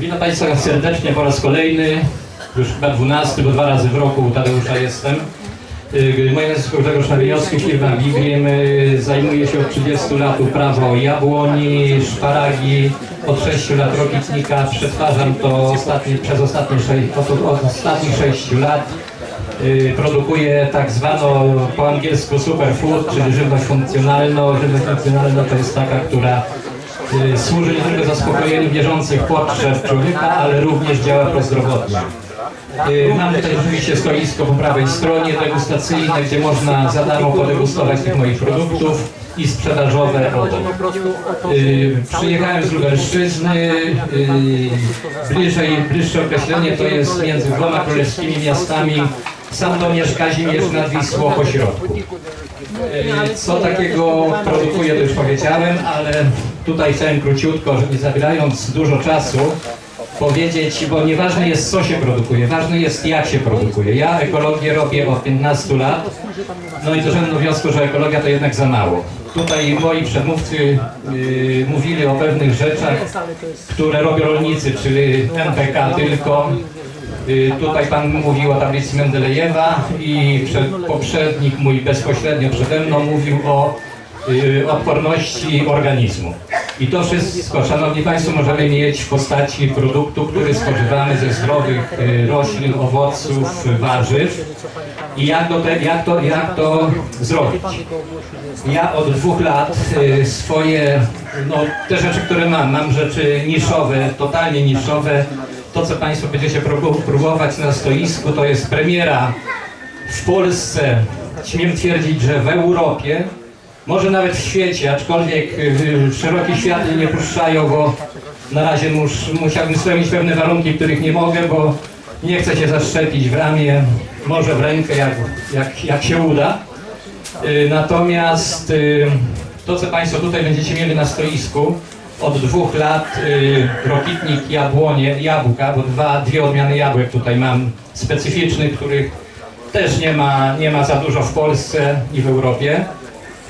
Witam Państwa serdecznie po raz kolejny, już chyba dwunasty, bo dwa razy w roku u Tadeusza jestem. Y, Moje nazwisko Grzegorz Nawiniowski, firma Bigrim. Y, Zajmuję się od 30 lat uprawą jabłoni, szparagi, od 6 lat rokitnika. Przetwarzam to przez ostatnie 6, od, ostatnich 6 lat. Y, Produkuję tak zwaną po angielsku superfood, czyli żywność funkcjonalną. Żywność funkcjonalna to jest taka, która służy nie tylko zaspokojeniu bieżących potrzeb człowieka, ale również działa prozdrowotnie. Y, Mam tutaj oczywiście stoisko po prawej stronie degustacyjne, gdzie można za darmo podegustować tych moich produktów i sprzedażowe obok. Y, Przyjechałem z Lubelszczyzny, y, bliżej, bliższe określenie to jest między dwoma królewskimi miastami Sandomierz, Kazimierz nad Wisłą po środku. Y, Co takiego produkuję, to już powiedziałem, ale tutaj chciałem króciutko, nie zabierając dużo czasu, powiedzieć, bo nieważne jest co się produkuje, ważne jest jak się produkuje. Ja ekologię robię od 15 lat, no i doszedłem do wniosku, że ekologia to jednak za mało. Tutaj moi przedmówcy y, mówili o pewnych rzeczach, które robią rolnicy, czyli NPK tylko. Y, Tutaj Pan mówił o tablicy Mendelejewa i przed, poprzednik mój bezpośrednio przede mną mówił o y, odporności organizmu. I to wszystko, Szanowni Państwo, możemy mieć w postaci produktu, który spożywamy ze zdrowych y, roślin, owoców, warzyw. I jak to, te, jak to, jak to zrobić? Ja od dwóch lat y, swoje, no te rzeczy, które mam, mam rzeczy niszowe, totalnie niszowe. To, co Państwo będziecie próbować na stoisku, to jest premiera w Polsce, śmiem twierdzić, że w Europie, może nawet w świecie, aczkolwiek y, szeroki świat nie puszczają, bo na razie mus, musiałbym spełnić pewne warunki, których nie mogę, bo nie chcę się zaszczepić w ramię, może w rękę, jak, jak, jak się uda. Y, Natomiast y, to, co Państwo tutaj będziecie mieli na stoisku, od dwóch lat y, rokitnik jabłonie, jabłka, bo dwa, dwie odmiany jabłek tutaj mam specyficznych, których też nie ma, nie ma za dużo w Polsce i w Europie.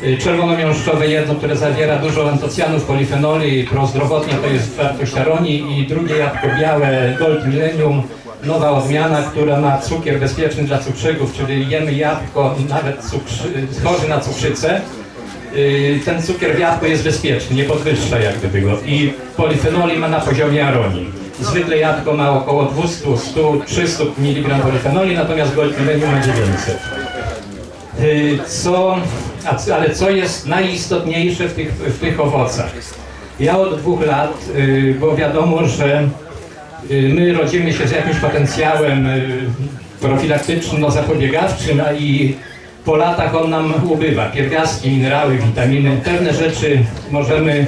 Y, Czerwonomiąższowe jedno, które zawiera dużo antocjanów, polifenoli, prozdrowotnie to jest wartość aronii i drugie jabłko białe, Gold Millennium, nowa odmiana, która ma cukier bezpieczny dla cukrzyków, czyli jemy jabłko, nawet cukrzy, chorzy na cukrzycę, y, ten cukier w jabłku jest bezpieczny, nie podwyższa jak gdyby go i polifenoli ma na poziomie aronii. Zwykle jabłko ma około 200, 100, 300 mg polifenoli, natomiast Gold Millennium ma 900. Y, Co, a, ale co jest najistotniejsze w tych, w tych owocach? Ja od dwóch lat, y, bo wiadomo, że y, my rodzimy się z jakimś potencjałem y, profilaktyczno-zapobiegawczym, a i po latach on nam ubywa. Pierwiastki, minerały, witaminy, pewne rzeczy możemy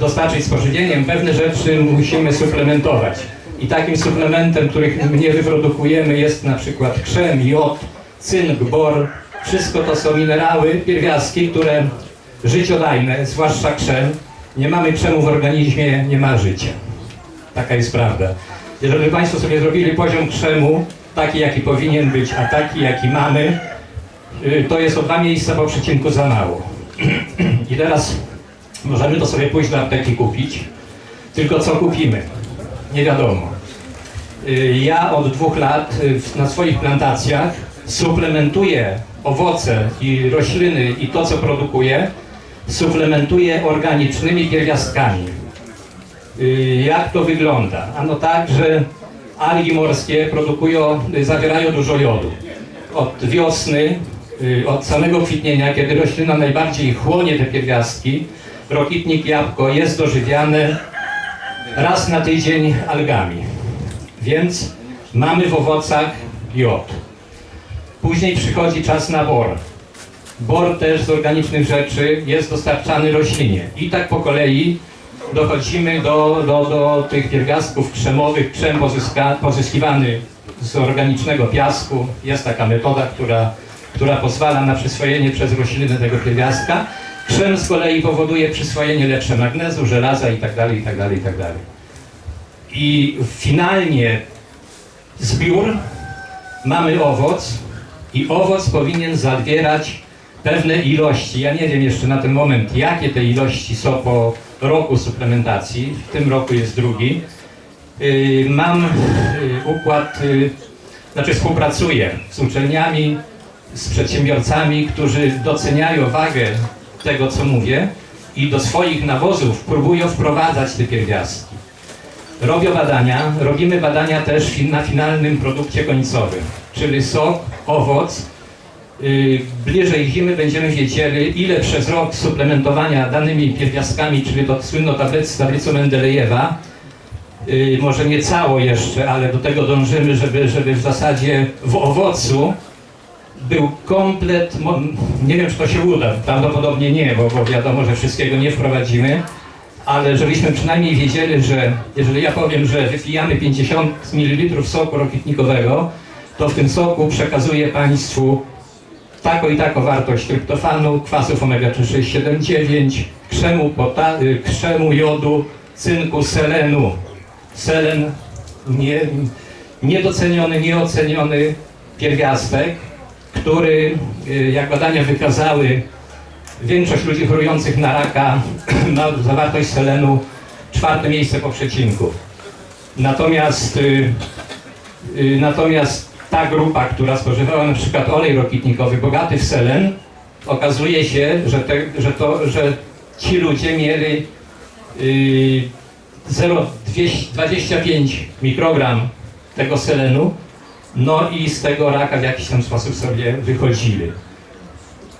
dostarczyć z pożywieniem, pewne rzeczy musimy suplementować. I takim suplementem, których nie wyprodukujemy jest na przykład krzem, jod, cynk, bor. Wszystko to są minerały, pierwiastki, które życiodajne, zwłaszcza krzem. Nie mamy krzemu w organizmie, nie ma życia. Taka jest prawda. Jeżeli Państwo sobie zrobili poziom krzemu, taki jaki powinien być, a taki jaki mamy, y, to jest o dwa miejsca po przecinku za mało. I teraz możemy to sobie pójść do apteki kupić, tylko co kupimy? Nie wiadomo. Y, Ja od dwóch lat y, na swoich plantacjach suplementuję owoce i rośliny i to, co produkuję, suplementuję organicznymi pierwiastkami. Y, Jak to wygląda? Ano tak, że algi morskie produkują, y, zawierają dużo jodu. Od wiosny, y, od samego kwitnienia, kiedy roślina najbardziej chłonie te pierwiastki, rokitnik jabłko jest dożywiane raz na tydzień algami. Więc mamy w owocach jod. Później przychodzi czas na bor. Bor też z organicznych rzeczy jest dostarczany roślinie. I tak po kolei dochodzimy do, do, do tych pierwiastków krzemowych. Krzem pozyska, pozyskiwany z organicznego piasku. Jest taka metoda, która, która pozwala na przyswojenie przez rośliny tego pierwiastka. Krzem z kolei powoduje przyswojenie lepsze magnezu, żelaza itd. itd., itd. I finalnie zbiór mamy owoc i owoc powinien zawierać pewne ilości. Ja nie wiem jeszcze na ten moment, jakie te ilości są po, roku suplementacji. W tym roku jest drugi. Y, Mam y, układ, y, znaczy współpracuję z uczelniami, z przedsiębiorcami, którzy doceniają wagę tego, co mówię i do swoich nawozów próbują wprowadzać te pierwiastki. Robię badania, robimy badania też na finalnym produkcie końcowym, czyli sok, owoc. Yy, Bliżej zimy będziemy wiedzieli, ile przez rok suplementowania danymi pierwiastkami, czyli to słynną tablic, tablicą Mendelejewa, yy, może nie cało jeszcze, ale do tego dążymy, żeby, żeby w zasadzie w owocu był komplet, nie wiem czy to się uda, prawdopodobnie nie, bo, bo wiadomo, że wszystkiego nie wprowadzimy, ale żebyśmy przynajmniej wiedzieli, że jeżeli ja powiem, że wypijamy 50 ml soku rokitnikowego, to w tym soku przekazuję Państwu taką i taką wartość tryptofanu, kwasów omega-3, 6, 7, 9, krzemu, y, krzemu jodu, cynku, selenu. Selen nie, niedoceniony, nieoceniony pierwiastek, który, y, jak badania wykazały, większość ludzi chorujących na raka ma zawartość selenu czwarte miejsce po przecinku. Natomiast, y, natomiast ta grupa, która spożywała na przykład olej rokitnikowy bogaty w selen, okazuje się, że, te, że, to, że ci ludzie mieli y, 0,25 mikrogram tego selenu, no i z tego raka w jakiś tam sposób sobie wychodzili.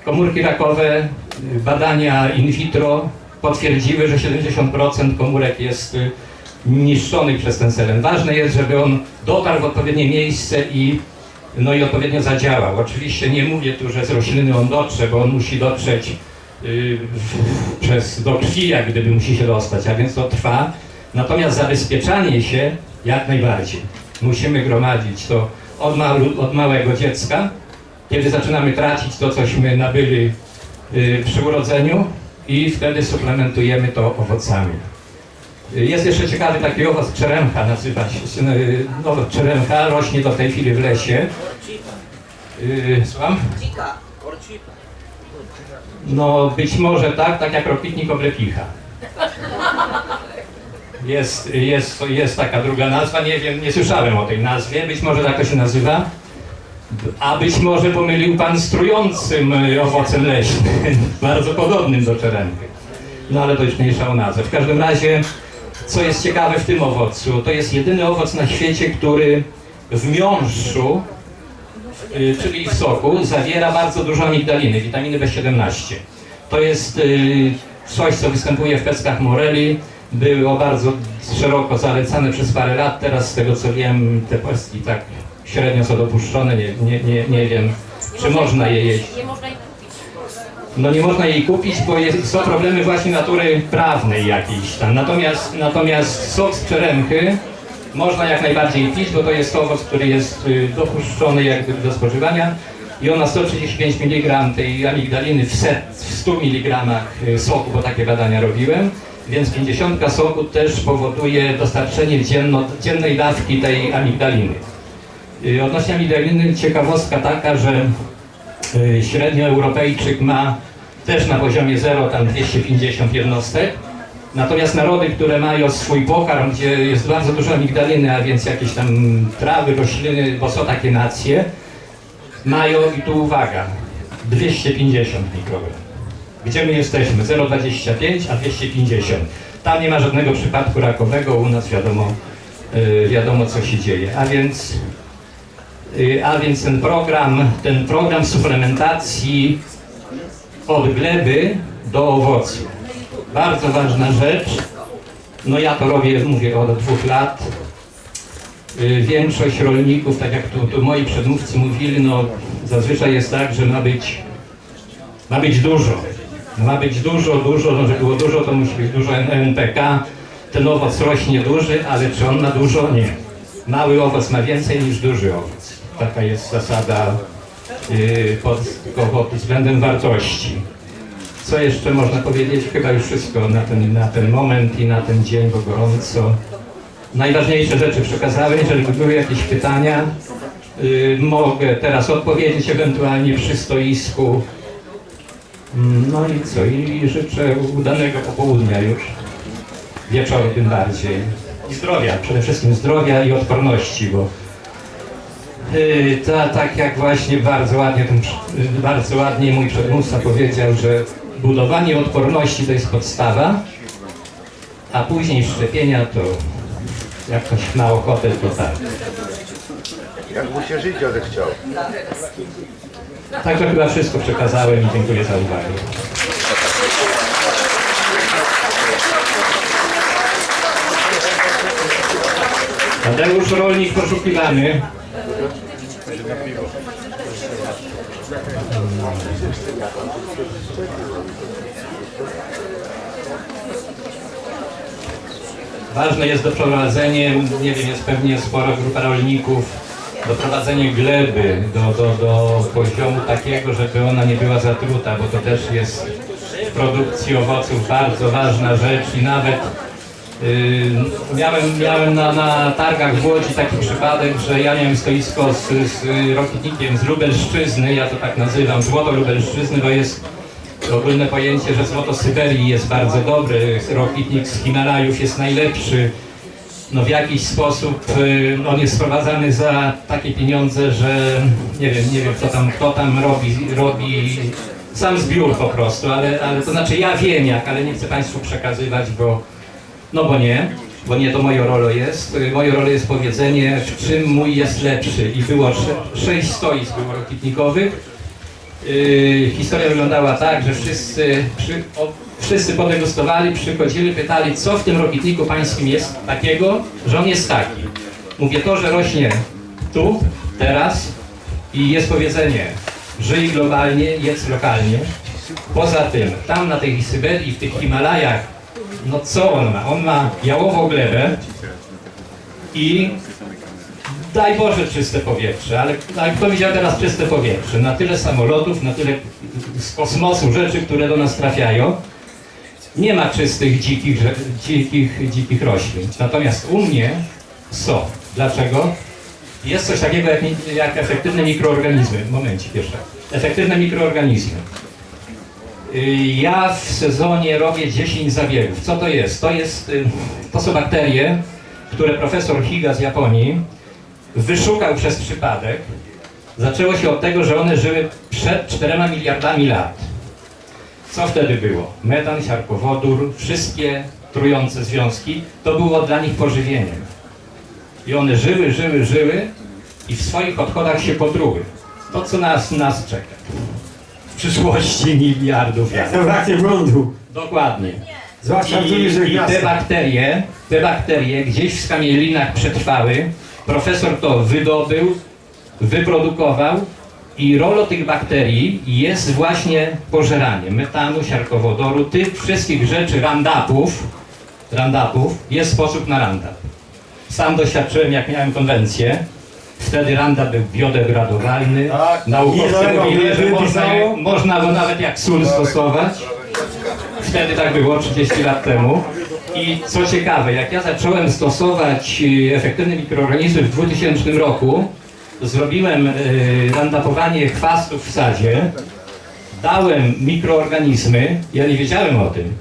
Komórki rakowe, badania in vitro potwierdziły, że 70% komórek jest y, niszczonych przez ten selen. Ważne jest, żeby on dotarł w odpowiednie miejsce i, no i odpowiednio zadziałał. Oczywiście nie mówię tu, że z rośliny on dotrze, bo on musi dotrzeć y, w- przez, do krwi, jak gdyby musi się dostać, a więc to trwa. Natomiast zabezpieczanie się jak najbardziej. Musimy gromadzić to od, malu, od małego dziecka, kiedy zaczynamy tracić to, cośmy nabyli y, przy urodzeniu i wtedy suplementujemy to owocami. Jest jeszcze ciekawy taki owoc czeremcha, nazywa się, no, czeremcha, rośnie do tej chwili w lesie. Y, Słucham? Dzika. No być może tak, tak jak ropitnik oblepicha. Jest, jest, jest taka druga nazwa, nie wiem, nie słyszałem o tej nazwie, być może tak to się nazywa. A być może pomylił pan z trującym y, owocem leśnym, bardzo podobnym do czeremchy. No ale to już mniejsza o nazwę. W każdym razie, co jest ciekawe w tym owocu, to jest jedyny owoc na świecie, który w miąższu y, czyli w soku, zawiera bardzo dużo amigdaliny, witaminy B17. To jest y, coś, co występuje w peskach moreli, było bardzo szeroko zalecane przez parę lat, teraz z tego co wiem, te peski tak średnio są dopuszczone, nie, nie, nie, nie wiem, czy można je jeść. Nie można ich kupić. No nie można jej kupić, bo jest, są problemy właśnie natury prawnej jakiejś tam. Natomiast, natomiast sok z czeremchy można jak najbardziej pić, bo to jest owoc, który jest y, dopuszczony jak do spożywania i on ma 135 mg tej amigdaliny w, set, w 100 mg soku, bo takie badania robiłem, więc 50 soku też powoduje dostarczenie dzienno, dziennej dawki tej amigdaliny. Y, Odnośnie amigdaliny ciekawostka taka, że Y, Średnio Europejczyk ma też na poziomie 0, tam 250 jednostek. Natomiast narody, które mają swój pokarm, gdzie jest bardzo dużo amigdaliny, a więc jakieś tam trawy, rośliny, bo są takie nacje, mają, i tu uwaga, 250 mikrogram. Gdzie my jesteśmy? 0,25, a 250. Tam nie ma żadnego przypadku rakowego, u nas wiadomo, y, wiadomo co się dzieje. A więc Y, A więc ten program, ten program suplementacji od gleby do owocu. Bardzo ważna rzecz. No ja to robię, mówię, od dwóch lat. Y, Większość rolników, tak jak tu, tu moi przedmówcy mówili, no zazwyczaj jest tak, że ma być, ma być dużo. Ma być dużo, dużo, no żeby było dużo, to musi być dużo NPK. Ten owoc rośnie duży, ale czy on ma dużo? Nie. Mały owoc ma więcej niż duży owoc. Taka jest zasada yy, pod, pod względem wartości. Co jeszcze można powiedzieć? Chyba już wszystko na ten, na ten moment i na ten dzień, bo gorąco. Najważniejsze rzeczy przekazałem. Jeżeli by były jakieś pytania, yy, mogę teraz odpowiedzieć ewentualnie przy stoisku. Mm, No i co? I życzę udanego popołudnia już. wieczoru tym bardziej. I zdrowia, przede wszystkim zdrowia i odporności, bo ta, tak jak właśnie bardzo ładnie, ten, yy, bardzo ładnie mój przedmówca powiedział, że budowanie odporności to jest podstawa, a później szczepienia to jak ktoś ma ochotę, to tak. Jak mu się żyć odechciał. Także chyba wszystko przekazałem i dziękuję za uwagę. Tadeusz Rolnik poszukiwany. Ważne jest doprowadzenie, nie wiem, jest pewnie spora grupa rolników, doprowadzenie gleby do, do, do poziomu takiego, żeby ona nie była zatruta, bo to też jest w produkcji owoców bardzo ważna rzecz i nawet yy, miałem, miałem na, na targach w Łodzi taki przypadek, że ja miałem stoisko z, z rokitnikiem z Lubelszczyzny, ja to tak nazywam, złoto Lubelszczyzny, bo jest ogólne pojęcie, że złoto Syberii jest bardzo dobry, rokitnik z Himalajów jest najlepszy. No w jakiś sposób y, on jest sprowadzany za takie pieniądze, że nie wiem, nie wiem kto tam, kto tam robi, robi sam zbiór po prostu, ale, ale to znaczy ja wiem jak, ale nie chcę Państwu przekazywać, bo no bo nie, bo nie to moją rolą jest. Y, Moją rolą jest powiedzenie, w czym mój jest lepszy. I było sze- sześć stoisk było. Yy, historia wyglądała tak, że wszyscy, przy, o, wszyscy podegustowali, przychodzili, pytali, co w tym rokitniku pańskim jest takiego, że on jest taki. Mówię to, że rośnie tu, teraz i jest powiedzenie, żyj globalnie, jedz lokalnie. Poza tym, tam na tej Syberii, w tych Himalajach, no co on ma? On ma jałową glebę i daj Boże czyste powietrze, ale, ale kto widział teraz czyste powietrze? Na tyle samolotów, na tyle z kosmosu rzeczy, które do nas trafiają, nie ma czystych, dzikich, dzikich, dzikich roślin. Natomiast u mnie są. Dlaczego? Jest coś takiego jak, jak efektywne mikroorganizmy. Momencik jeszcze. Efektywne mikroorganizmy. Y, Ja w sezonie robię 10 zabiegów. Co to jest? To, jest, y, to są bakterie, które profesor Higa z Japonii wyszukał przez przypadek. Zaczęło się od tego, że one żyły przed 4 miliardami lat. Co wtedy było? Metan, siarkowodór, wszystkie trujące związki, to było dla nich pożywieniem. I one żyły, żyły, żyły i w swoich odchodach się potruły. To, co nas, nas czeka. W przyszłości miliardów lat. To braknie prądu. Dokładnie. Zwłaszcza w I, te miastach. bakterie, te bakterie gdzieś w skamielinach przetrwały. Profesor to wydobył, wyprodukował i rolą tych bakterii jest właśnie pożeranie metanu, siarkowodoru, tych wszystkich rzeczy, randapów, randapów, jest sposób na randap. Sam doświadczyłem, jak miałem konwencję. Wtedy randap był biodegradowalny. Tak. Naukowcy Ile mówili, że można, można go nawet jak sól stosować. Wtedy tak było, 30 lat temu. I co ciekawe, jak ja zacząłem stosować y, efektywne mikroorganizmy w 2000 roku, zrobiłem y, randapowanie chwastów w sadzie, dałem mikroorganizmy, ja nie wiedziałem o tym.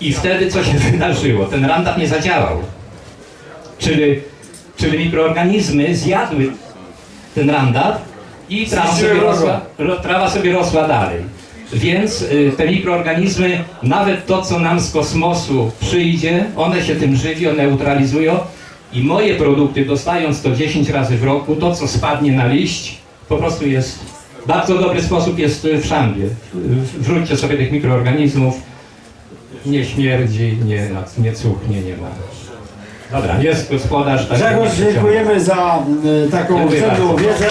I wtedy co się wydarzyło? Ten randap nie zadziałał. Czyli, czyli mikroorganizmy zjadły ten randap i trawa sobie, rosła, ro, trawa sobie rosła dalej. Więc y, te mikroorganizmy, nawet to, co nam z kosmosu przyjdzie, one się tym żywią, neutralizują i moje produkty, dostając to 10 razy w roku, to, co spadnie na liść, po prostu jest bardzo dobry sposób jest y, w szambie. W- Wróćcie sobie tych mikroorganizmów, nie śmierdzi, nie, nie cuchnie, nie ma. Dobra, jest gospodarz. tak Grzegorz, dziękujemy za y, taką Dziękuję cenną bardzo. wiedzę.